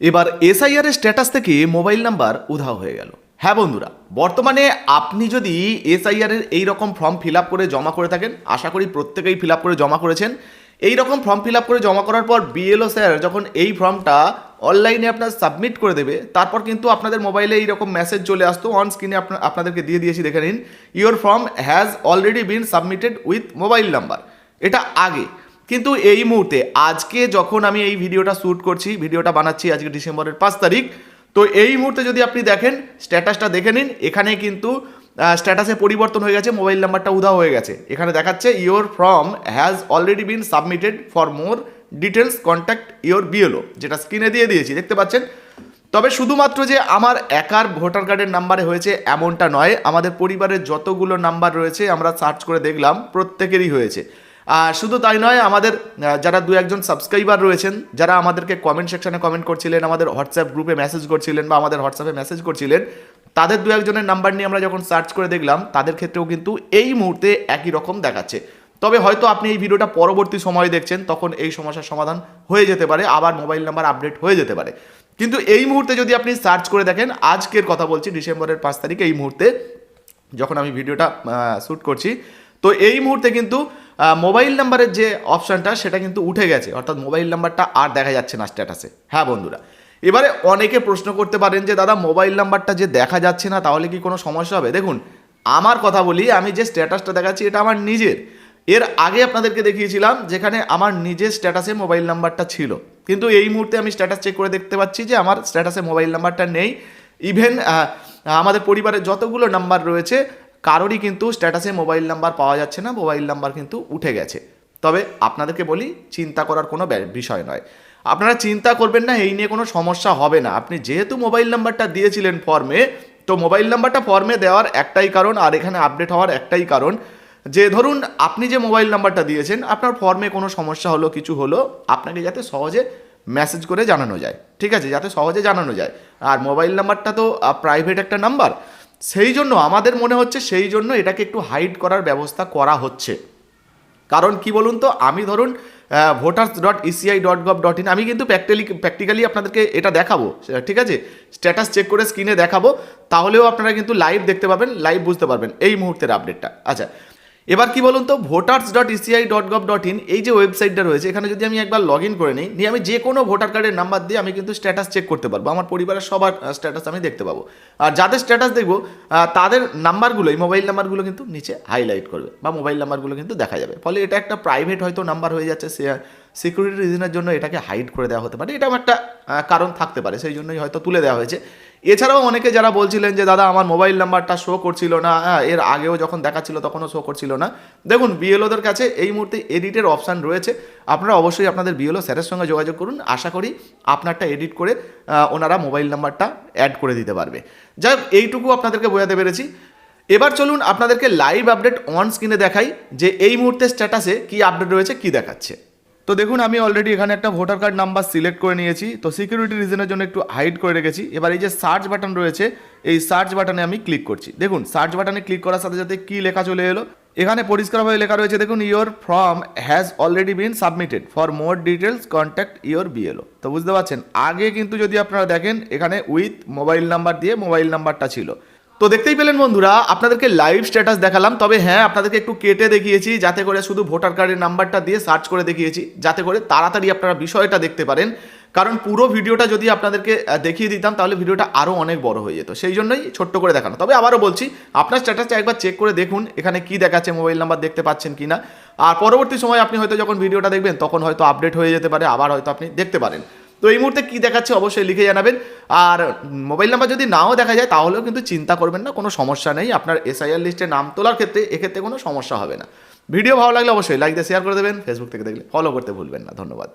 এবার SIR status থেকে mobile number উধাও হয়ে গেল। হ্যাঁ বন্ধুরা, বর্তমানে আপনি যদি এসআইআর এর এই রকম ফর্ম ফিল করে জমা করে থাকেন, আশা করি প্রত্যেকেই ফিল করে জমা করেছেন, এই রকম ফর্ম ফিল করে জমা করার পর বিএলও স্যার যখন এই ফর্মটা অনলাইনে আপনার সাবমিট করে দেবে, তারপর কিন্তু আপনাদের মোবাইলে এই রকম মেসেজ চলে আসতো অন স্ক্রিনে আপনাদেরকে দিয়ে দিয়েছি, দেখে নিন। Your form has already been submitted with mobile number এটা আগে। কিন্তু এই মুহূর্তে, আজকে যখন আমি এই ভিডিওটা শ্যুট করছি, ভিডিওটা বানাচ্ছি আজকে ডিসেম্বরের পাঁচ তারিখ, তো এই মুহূর্তে যদি আপনি দেখেন, স্ট্যাটাসটা দেখে নিন, এখানে কিন্তু স্ট্যাটাসে পরিবর্তন হয়ে গেছে, মোবাইল নাম্বারটা উধাও হয়ে গেছে। এখানে দেখাচ্ছে your form has already been submitted for more details contact your BLO যেটা স্ক্রিনে দিয়ে দিয়েছি, দেখতে পাচ্ছেন? তবে শুধুমাত্র যে আমার একার ভোটার কার্ডের নাম্বারে হয়েছে এমনটা নয়, আমাদের পরিবারের যতগুলো নাম্বার রয়েছে, আমরা সার্চ করে দেখলাম, প্রত্যেকেরই হয়েছে। শুধু তাই নয়, আমাদের যারা দু একজন সাবস্ক্রাইবার রয়েছেন, যারা আমাদেরকে কমেন্ট সেকশনে কমেন্ট করছিলেন, আমাদের হোয়াটসঅ্যাপ গ্রুপে মেসেজ করছিলেন বা আমাদের হোয়াটসঅ্যাপে মেসেজ করছিলেন, তাদের দু একজনের নাম্বার নিয়ে আমরা যখন সার্চ করে দেখলাম, তাদের ক্ষেত্রেও কিন্তু এই মুহূর্তে একই রকম দেখাচ্ছে। তবে হয়তো আপনি এই ভিডিওটা পরবর্তী সময়ে দেখছেন, তখন এই সমস্যার সমাধান হয়ে যেতে পারে, আবার মোবাইল নাম্বার আপডেট হয়ে যেতে পারে। কিন্তু এই মুহূর্তে যদি আপনি সার্চ করে দেখেন, আজকের কথা বলছি, ডিসেম্বরের পাঁচ তারিখ এই মুহূর্তে যখন আমি ভিডিওটা শ্যুট করছি, তো এই মুহূর্তে কিন্তু মোবাইল নাম্বারের যে অপশানটা, সেটা কিন্তু উঠে গেছে। অর্থাৎ মোবাইল নাম্বারটা আর দেখা যাচ্ছে না স্ট্যাটাসে। হ্যাঁ বন্ধুরা। এবারে অনেকে প্রশ্ন করতে পারেন যে, দাদা, মোবাইল নাম্বারটা যে দেখা যাচ্ছে না, তাহলে কি কোনো সমস্যা হবে? দেখুন, আমার কথা বলি, আমি যে স্ট্যাটাসটা দেখাচ্ছি, এটা আমার নিজের। এর আগে আপনাদেরকে দেখিয়েছিলাম, যেখানে আমার নিজের স্ট্যাটাসে মোবাইল নাম্বারটা ছিল। কিন্তু এই মুহূর্তে আমি স্ট্যাটাস চেক করে দেখতে পাচ্ছি যে, আমার স্ট্যাটাসে মোবাইল নাম্বারটা নেই। ইভেন আমাদের পরিবারের যতগুলো নাম্বার রয়েছে কারোরই কিন্তু স্ট্যাটাসে মোবাইল নাম্বার পাওয়া যাচ্ছে না মোবাইল নাম্বার কিন্তু উঠে গেছে। তবে আপনাদেরকে বলি, চিন্তা করার কোনো বিষয় নয়। আপনারা চিন্তা করবেন না, এই নিয়ে কোনো সমস্যা হবে না। আপনি যেহেতু মোবাইল নাম্বারটা দিয়েছিলেন ফর্মে তো মোবাইল নাম্বারটা ফর্মে দেওয়ার একটাই কারণ আর এখানে আপডেট হওয়ার একটাই কারণ, যে ধরুন আপনি যে মোবাইল নাম্বারটা দিয়েছেন, আপনার ফর্মে কোনো সমস্যা হলো, কিছু হলো, আপনাকে যাতে সহজে মেসেজ করে জানানো যায়। ঠিক আছে? যাতে সহজে জানানো যায়। আর মোবাইল নাম্বারটা তো প্রাইভেট একটা নাম্বার সেই জন্য, আমাদের মনে হচ্ছে সেই জন্য এটাকে একটু হাইড করার ব্যবস্থা করা হচ্ছে। কারণ কি বলুন তো, আমি ধরুন voters dot ECI dot gov dot in আমি কিন্তু প্র্যাকটিক্যালি প্র্যাকটিক্যালি আপনাদেরকে এটা দেখাবো, ঠিক আছে? স্ট্যাটাস চেক করে স্ক্রিনে দেখাবো, তাহলেও আপনারা কিন্তু লাইভ দেখতে পাবেন লাইভ বুঝতে পারবেন, এই মুহূর্তের আপডেটটা আচ্ছা এবার কি বলুন তো voters dot ECI dot gov dot in এই যে ওয়েবসাইটটা রয়েছে, এখানে যদি আমি একবার লগ ইন করে নিই, নিয়ে আমি যে কোনো ভোটার কার্ডের নাম্বার দিয়ে আমি কিন্তু স্ট্যাটাস চেক করতে পারব। আমার পরিবারের সবার স্ট্যাটাস আমি দেখতে পাবো। আর যাদের স্ট্যাটাস দেখব তাদের নাম্বারগুলো এই মোবাইল নাম্বারগুলো কিন্তু নিচে হাইলাইট করবে বা মোবাইল নাম্বারগুলো কিন্তু দেখা যাবে। ফলে এটা একটা প্রাইভেট হয়তো নাম্বার হয়ে যাচ্ছে, সে সিকিউরিটি রিজনের জন্য এটাকে হাইড করে দেওয়া হতে পারে। এটাও একটা কারণ থাকতে পারে, সেই জন্যই হয়তো তুলে দেওয়া হয়েছে। এছাড়াও অনেকে যারা বলছিলেন যে, দাদা, আমার মোবাইল নাম্বারটা শো করছিল না। হ্যাঁ এর আগেও যখন দেখাচ্ছিল, তখনও শো করছিল না। দেখুন, বিএলওদের কাছে এই মুহূর্তে এডিটের অপশান রয়েছে। আপনারা অবশ্যই আপনাদের বিএলও স্যারের সঙ্গে যোগাযোগ করুন। আশা করি আপনারটা এডিট করে ওনারা মোবাইল নাম্বারটা অ্যাড করে দিতে পারবে। যাই এইটুকু আপনাদেরকে বোঝাতে পেরেছি। এবার চলুন আপনাদেরকে লাইভ আপডেট অন স্ক্রিনে দেখাই যে এই মুহূর্তে স্ট্যাটাসে কি আপডেট রয়েছে, কি দেখাচ্ছে। তো দেখুন, আমি অলরেডি এখানে একটা ভোটার কার্ড নাম্বার সিলেক্ট করে নিয়েছি। তো সিকিউরিটি রিজনের জন্য একটু হাইড করে রেখেছি। এবার এই যে সার্চ বাটন রয়েছে, এই সার্চ বাটনে আমি ক্লিক করছি। দেখুন সার্চ বাটনে ক্লিক করার সাথে সাথে কি লেখা চলে এলো? এখানে পরিষ্কারভাবে লেখা রয়েছে, দেখুন your form has already been submitted for more details contact your BLO তো বুঝতে পারছেন? আগে কিন্তু যদি আপনারা দেখেন, এখানে উইথ মোবাইল নাম্বার দিয়ে মোবাইল নাম্বারটা ছিল। তো দেখতেই পেলেন বন্ধুরা, আপনাদেরকে লাইভ স্ট্যাটাস দেখালাম, তবে হ্যাঁ আপনাদেরকে একটু কেটে দেখিয়েছি, যাতে করে শুধু ভোটার কার্ডের নাম্বারটা দিয়ে সার্চ করে দেখিয়েছি, যাতে করে তাড়াতাড়ি আপনারা বিষয়টা দেখতে পারেন। কারণ পুরো ভিডিওটা যদি আপনাদেরকে দেখিয়ে দিতাম, তাহলে ভিডিওটা আরও অনেক বড় হয়ে যেত। সেই জন্যই ছোট্ট করে দেখানো। তবে আবারও বলছি, আপনার স্ট্যাটাসটা একবার চেক করে দেখুন, এখানে কি দেখাচ্ছে মোবাইল নাম্বার দেখতে পাচ্ছেন কি না আর পরবর্তী সময় আপনি হয়তো যখন ভিডিওটা দেখবেন, তখন হয়তো আপডেট হয়ে যেতে পারে, আবার হয়তো আপনি দেখতে পারেন। তো এই মুহূর্তে কী দেখাচ্ছে অবশ্যই লিখে জানাবেন। আর মোবাইল নাম্বার যদি নাও দেখা যায়, তাহলেও কিন্তু চিন্তা করবেন না, কোনো সমস্যা নেই। আপনার এসআইআর লিস্টে নাম তোলার ক্ষেত্রে এক্ষেত্রে কোনো সমস্যা হবে না। ভিডিও ভালো লাগলে অবশ্যই লাইক দিয়ে শেয়ার করে দেবেন। ফেসবুক থেকে দেখলে ফলো করতে ভুলবেন না। ধন্যবাদ।